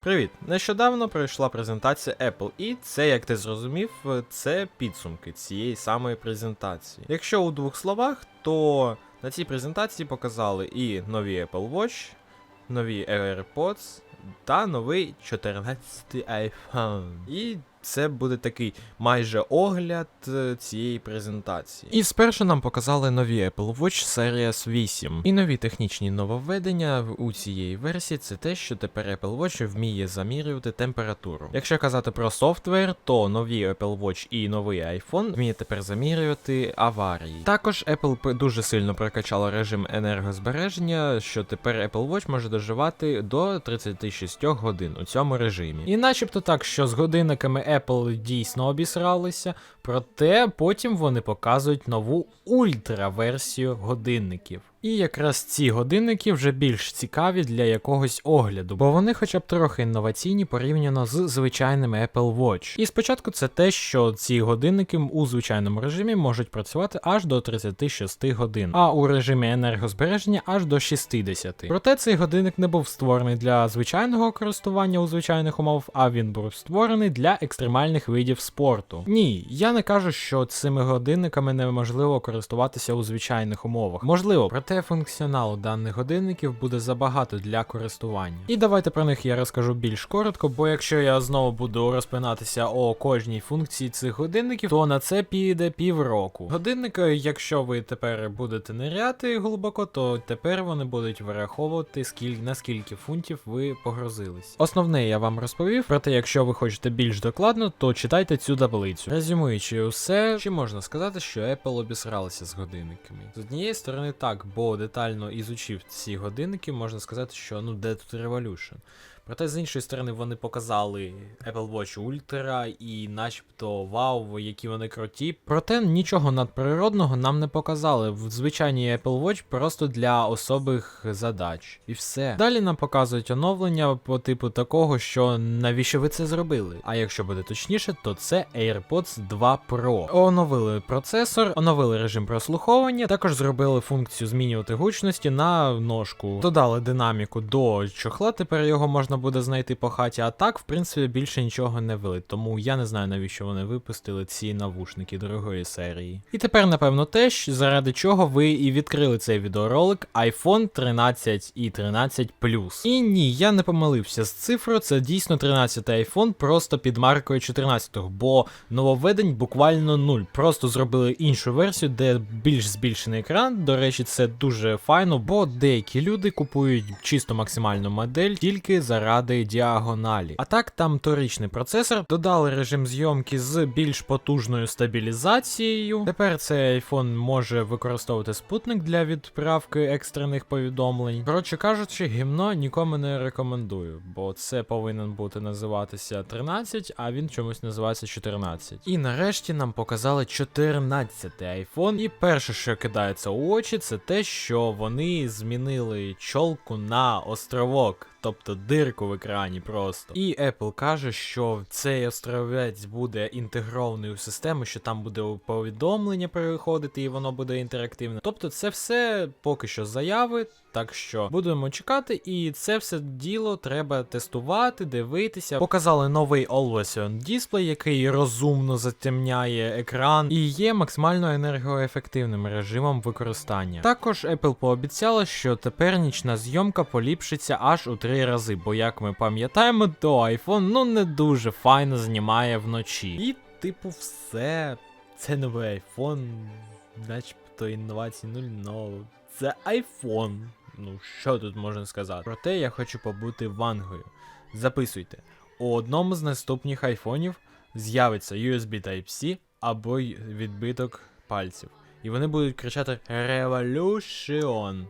Привіт! Нещодавно пройшла презентація Apple, і це, як ти зрозумів, це підсумки цієї самої презентації. Якщо у двох словах, то на цій презентації показали і нові Apple Watch, нові AirPods та новий 14 iPhone. І це буде такий майже огляд е, цієї презентації. І спершу нам показали нові Apple Watch Series 8. І нові технічні нововведення у цієї версії це те, що тепер Apple Watch вміє замірювати температуру. Якщо казати про софтвер, то нові Apple Watch і новий iPhone вміє тепер замірювати аварії. Також Apple дуже сильно прокачала режим енергозбереження, що тепер Apple Watch може доживати до 36 годин у цьому режимі. І начебто так, що з годинниками Apple дійсно обісралися, проте потім вони показують нову ультра-версію годинників. І якраз ці годинники вже більш цікаві для якогось огляду, бо вони хоча б трохи інноваційні порівняно з звичайними Apple Watch. І спочатку це те, що ці годинники у звичайному режимі можуть працювати аж до 36 годин, а у режимі енергозбереження аж до 60. Проте цей годинник не був створений для звичайного користування у звичайних умовах, а він був створений для екстремальних видів спорту. Ні, я не кажу, що цими годинниками неможливо користуватися у звичайних умовах. Можливо, проте функціоналу даних годинників буде забагато для користування. І давайте про них я розкажу більш коротко, бо якщо я знову буду розпинатися о кожній функції цих годинників, то на це піде півроку. Годинники, якщо ви тепер будете ниряти глибоко, то тепер вони будуть вираховувати скільки на скільки фунтів ви погрузились. Основне я вам розповів, проте якщо ви хочете більш докладно, то читайте цю таблицю. Резюмуючи усе, чи можна сказати, що Apple обісралися з годинниками? З однієї сторони так, бо детально ізучив ці годинники, можна сказати, що ну де тут Revolution. Проте з іншої сторони вони показали Apple Watch Ultra і начебто вау, які вони круті. Проте нічого надприродного нам не показали. В звичайній Apple Watch просто для особих задач. І все. Далі нам показують оновлення по типу такого, що навіщо ви це зробили? А якщо буде точніше, то це AirPods 2 Pro. Оновили процесор, оновили режим прослуховування, також зробили функцію змінювати гучності на ножку. Додали динаміку до чохла, тепер його можна буде знайти по хаті. А так, в принципі, більше нічого не вели. Тому я не знаю, навіщо вони випустили ці навушники другої серії. І тепер, напевно, те, заради чого ви і відкрили цей відеоролик iPhone 13 і 13 Plus. І ні, я не помилився з цифрою, це дійсно 13 iPhone, просто під маркою 14, бо нововведень буквально нуль. Просто зробили іншу версію, де більш збільшений екран. До речі, це дуже файно, бо деякі люди купують чисто максимальну модель тільки заради діагоналі. А так там торічний процесор, додали режим зйомки з більш потужною стабілізацією. Тепер цей iPhone може використовувати спутник для відправки екстрених повідомлень. Коротше кажучи, гімно нікому не рекомендую, бо це повинен бути називатися 13, а він чомусь називається 14. І нарешті нам показали 14 iPhone. І перше, що кидається у очі, це те, що вони змінили чолку на островок. Тобто дирку в екрані просто. І Apple каже, що цей островець буде інтегрований у систему, що там буде повідомлення переходити, і воно буде інтерактивне. Тобто, це все поки що заяви. Так що будемо чекати, і це все діло треба тестувати, дивитися. Показали новий Always On Display, який розумно затемняє екран і є максимально енергоефективним режимом використання. Також Apple пообіцяла, що тепер нічна зйомка поліпшиться аж у три рази, бо як ми пам'ятаємо, то iPhone ну не дуже файно знімає вночі. І, типу, все. Це новий iPhone, начебто інновацій нуль, но це iPhone. Ну, що тут можна сказати? Проте я хочу побути вангою. Записуйте, у одному з наступних айфонів з'явиться USB Type-C або відбиток пальців. І вони будуть кричати Revolution.